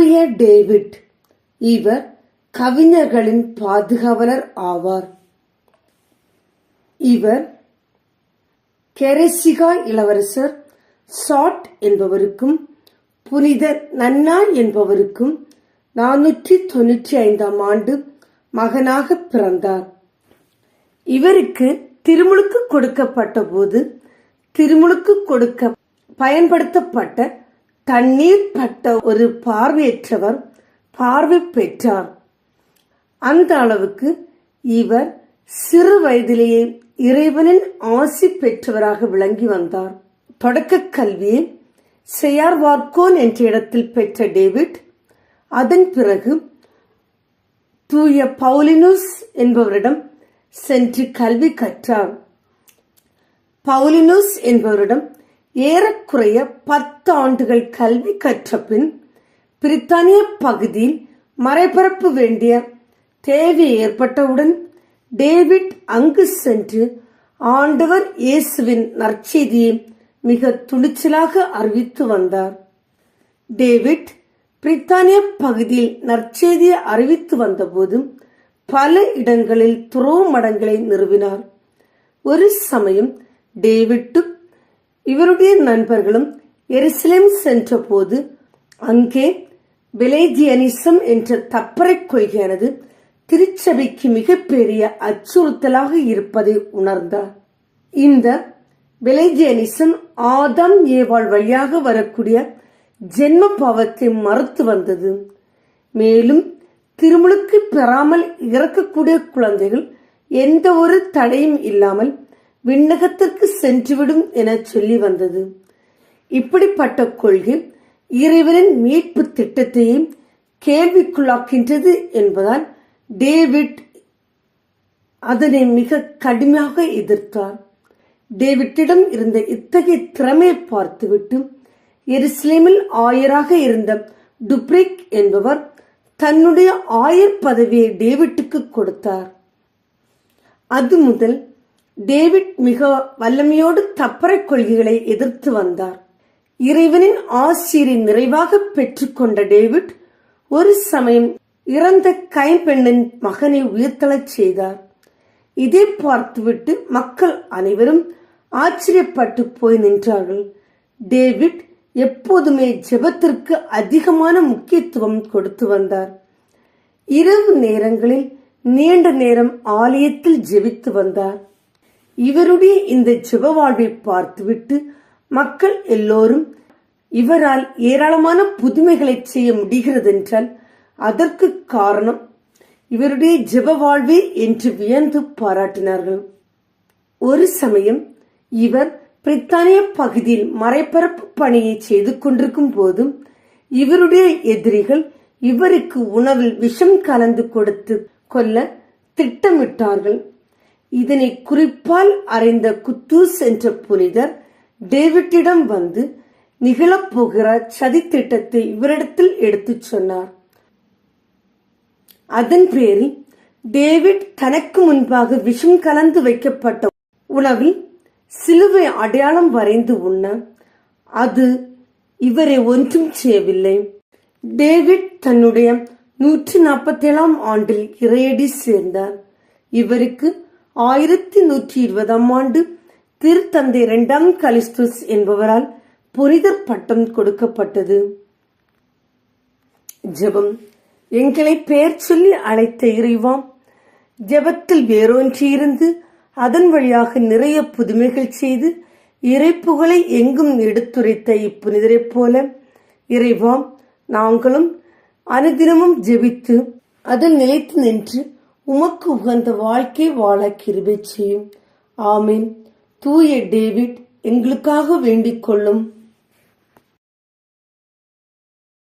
தூய டேவிட். இவர் கவிஞர்களின் பாதுகாவலர் ஆவார். இவர் கெரெசிகா இளவரசர் சாட் என்பவருக்கும் புனித நன்னா என்பவருக்கும் நானூற்றி தொன்னூற்றி ஐந்தாம் ஆண்டு மகனாக பிறந்தார். இவருக்கு திருமுழுக்கு கொடுக்கப்பட்ட போது திருமுழுக்கு கொடுக்க பயன்படுத்தப்பட்ட தண்ணீர் பட்ட ஒரு பார்வையற்றவர் பார்வை பெற்றார். அந்த அளவுக்கு இவர் சிறு வயதிலேயே இறைவனின் ஆசி பெற்றவராக விளங்கி வந்தார். தொடக்க கல்வியை செயார் வார்கோன் என்ற இடத்தில் பெற்ற டேவிட் அதன் பிறகு தூய பவுலினுஸ் என்பவரிடம் சென்று கல்வி கற்றார். பவுலினுஸ் என்பவரிடம் ஏறக்குறைய பத்து ஆண்டுகள் கல்வி கற்ற பின் பிரித்தானிய பகுதியில் மறைபரப்பு வேண்டிய தேவை ஏற்பட்டவுடன் டேவிட் அங்கு சென்று ஆண்டவர் இயேசுவின் நற்செய்தியை மிக துணிச்சலாக அறிவித்து வந்தார். டேவிட் பிரித்தானிய பகுதியில் நற்செய்தியை அறிவித்து வந்தபோது பல இடங்களில் துறவு மடங்களை நிறுவினார். ஒரு சமயம் டேவிட்டு இவருடைய நண்பர்களும் எருசலேம் சென்றபோது அங்கே பெலேஜியனிசம் என்ற தப்பறை கொள்கையானது திருச்சபைக்கு மிகப்பெரிய அச்சுறுத்தலாக இருப்பதை உணர்ந்தார். இந்த பெலேஜியனிசம் ஆதாம் ஏவாள் வழியாக வரக்கூடிய ஜென்ம பாவத்தை மறுத்து வந்தது. மேலும் திருமுழுக்கு பெறாமல் இறக்கக்கூடிய குழந்தைகள் எந்த ஒரு தடையும் இல்லாமல் விண்ணகத்திற்கு சென்றுவிடும் என சொல்லி வந்தது. இப்படிப்பட்ட கொள்கை இறைவனின் மீட்பு திட்டத்தையும் கேள்விக்குள்ளாக்கின்றது என்பதால் டேவிட் அதனை மிக கடுமையாக எதிர்த்தார். டேவிட்டிடம் இருந்த இத்தகைய திறமையை பார்த்துவிட்டு எருசலேமில் ஆயராக இருந்த டுப்ரிக் என்பவர் தன்னுடைய ஆயர் பதவியை டேவிட்டுக்கு கொடுத்தார். அது முதல் டேவிட் மிக வல்லமையோடு தப்பறை கொள்கைகளை எதிர்த்து வந்தார். இறைவனின் ஆசிரியரை நிறைவாக பெற்றுக்கொண்ட டேவிட் ஒரு சமயம் இறந்த கைம்பெண்ணின் மகனை உயிர்த்தளச் செய்தார். இதை பார்த்துவிட்டு மக்கள் அனைவரும் ஆச்சரியப்பட்டு போய் நின்றார்கள். டேவிட் எப்போதுமே ஜெபத்திற்கு அதிகமான முக்கியத்துவம் கொடுத்து வந்தார். இரவு நேரங்களில் நீண்ட நேரம் ஆலயத்தில் ஜெபித்து வந்தார். இவருடைய இந்த சிவவாழ்வை பார்த்துவிட்டு மக்கள் எல்லோரும் இவரால் ஏராளமான புதுமைகளை செய்ய முடிகிறது என்றால் அதற்கு காரணம் இவருடைய ஜெப வாழ்வே என்று வியந்து பாராட்டினார்கள். ஒரு சமயம் இவர் பிரித்தானிய பகுதியில் மறைபரப்பு பணியை செய்து கொண்டிருக்கும் போதும் இவருடைய எதிரிகள் இவருக்கு உணவில் விஷம் கலந்து கொடுத்து கொல்ல திட்டமிட்டார்கள். இதனை குறிப்பால் அறிந்த குத்தூஸ் என்ற புனிதர் டேவிட்டிடம் வந்து நிகழப்போகிற சதி திட்டத்தை இவரிடத்தில் எடுத்துச் சொன்னார். அதன் பேரில் டேவிட் தனக்கு முன்பாக விஷம் கலந்து வைக்கப்பட்ட உணவில் சிலுவை அடையாளம் வரைந்து உண்ண அது இவரை ஒன்றும் செய்யவில்லை. டேவிட் தன்னுடைய நூற்றி நாற்பத்தி ஏழாம் ஆண்டில் இறையடி சேர்ந்தார். இவருக்கு ஆயிரத்தி நூற்றி இருபதாம் ஆண்டு திருத்தந்தை இரண்டாம் கலிஸ்துஸ் என்பவரால் புனிதர் பட்டம் கொடுக்கப்பட்டது. ஜெபம். எங்களை பெயர் சொல்லி அழைத்த இறைவாம் ஜெபத்தில் வேரூன்றியிருந்து அதன் வழியாக நிறைய புதுமைகள் செய்து இறைப்புகளை எங்கும் எடுத்துரைத்த இப்புனிதரைப் போல இறைவாம் நாங்களும் அனுதினமும் ஜெபித்து அதில் நிலைத்து நின்று உமக்கு உகந்த வாழ்க்கை வாழ கிருபை செய்யும். ஆமீன். தூய டேவிட் எங்களுக்காக வேண்டிக் கொள்ளும்.